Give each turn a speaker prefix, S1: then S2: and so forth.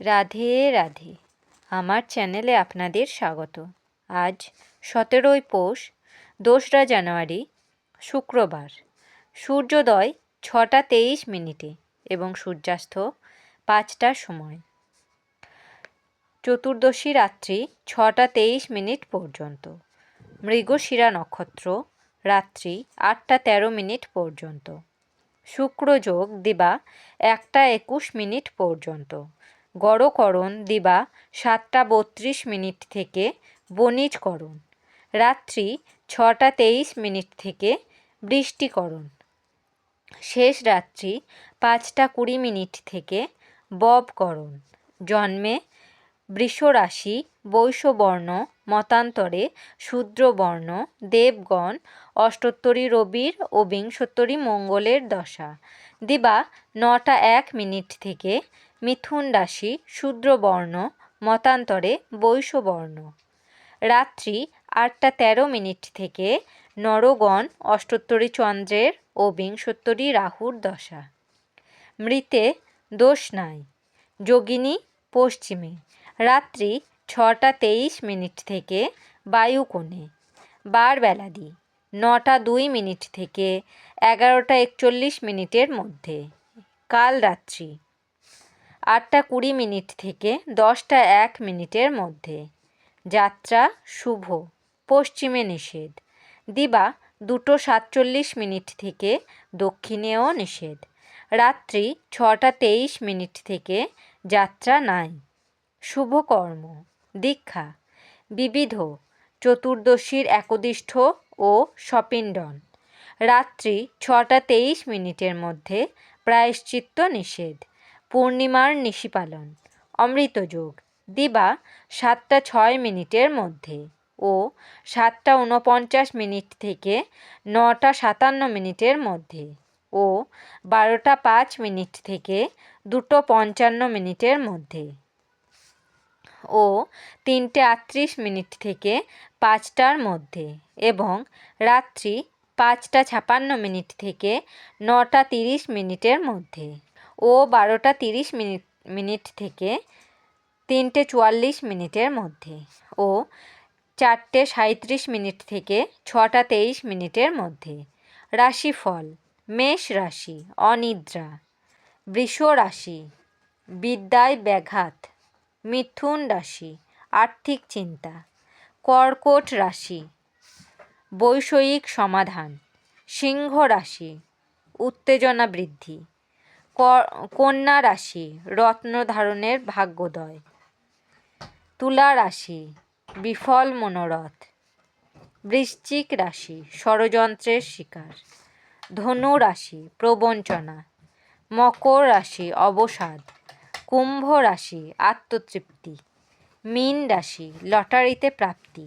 S1: রাধে রাধে। আমার চ্যানেলে আপনাদের স্বাগত। আজ সতেরোই পৌষ, দোসরা জানুয়ারি, শুক্রবার। সূর্যোদয় ছটা তেইশ মিনিটে এবং সূর্যাস্ত পাঁচটার সময়। চতুর্দশী রাত্রি ছটা তেইশ মিনিট পর্যন্ত। মৃগশিরা নক্ষত্র রাত্রি আটটা তেরো মিনিট পর্যন্ত। শুক্রযোগ দিবা একটা একুশ মিনিট পর্যন্ত। গড়করণ দিবা সাতটা বত্রিশ মিনিট থেকে বণিজকরণ রাত্রি ছটা তেইশ মিনিট থেকে বৃষ্টিকরণ শেষ রাত্রি পাঁচটা কুড়ি মিনিট থেকে ববকরণ জন্মে বৃষরাশি বৈশ্যবর্ণ মতান্তরে শূদ্রবর্ণ, দেবগণ, অষ্টোত্তরী রবির ও বিংশোত্তরী মঙ্গলের দশা। দিবা নটা এক মিনিট থেকে মিথুন রাশি শূদ্রবর্ণ, মতান্তরে বৈশ্যবর্ণ রাত্রি আটটা তেরো মিনিট থেকে নরগণ অষ্টোত্তরী চন্দ্রের ও বিংশোত্তরী রাহুর দশা। মৃতে দোষ নাই, যোগিনী পশ্চিমে। রাত্রি ছটা তেইশ মিনিট থেকে বায়ুকোণে বার বেলাদি নটা দুই মিনিট থেকে এগারোটা একচল্লিশ মিনিটের মধ্যে। কাল রাত্রি আটটা কুড়ি মিনিট থেকে দশটা এক মিনিটের মধ্যে। যাত্রা শুভ, পশ্চিমে নিষেধ। দিবা দুটো সাতচল্লিশ মিনিট থেকে দক্ষিণেও নিষেধ। রাত্রি ছটা তেইশ মিনিট থেকে যাত্রা নাই। শুভকর্ম দীক্ষা। বিবিধ, চতুর্দশীর একদিষ্ঠ ও সপিণ্ডন। রাত্রি ছটা তেইশ মিনিটের মধ্যে প্রায়শ্চিত্ত নিষেধ। পূর্ণিমার নিশি পালন। অমৃতযোগ দিবা সাতটা ছয় মিনিটের মধ্যে ও সাতটা উনপঞ্চাশ মিনিট থেকে নটা সাতান্ন মিনিটের মধ্যে ও বারোটা পাঁচ মিনিট থেকে দুটো পঞ্চান্ন মিনিটের মধ্যে ও তিনটে আটত্রিশ মিনিট থেকে পাঁচটার মধ্যে এবং রাত্রি পাঁচটা ছাপান্ন মিনিট থেকে নটা তিরিশ মিনিটের মধ্যে। ও বারোটা তিরিশ মিনিট মিনিট থেকে তিনটে চুয়াল্লিশ মিনিটের মধ্যে ও চারটে সাঁত্রিশ মিনিট থেকে ছটা তেইশ মিনিটের মধ্যে। রাশিফল, মেষ রাশি, অনিদ্রা, বৃষ রাশি, বিদ্যায় ব্যাঘাত, মিথুন রাশি, আর্থিক চিন্তা, কর্কট রাশি, বৈষয়িক সমাধান, সিংহ রাশি, উত্তেজনা বৃদ্ধি। কন্যা রাশি, রত্ন ধারণের ভাগ্যোদয়। তুলা রাশি, বিফল মনোরথ। বৃশ্চিক রাশি, ষড়যন্ত্রের শিকার। ধনু রাশি, প্রবঞ্চনা। মকর রাশি, অবসাদ। কুম্ভ রাশি, আত্মতৃপ্তি। মীন রাশি, লটারিতে প্রাপ্তি।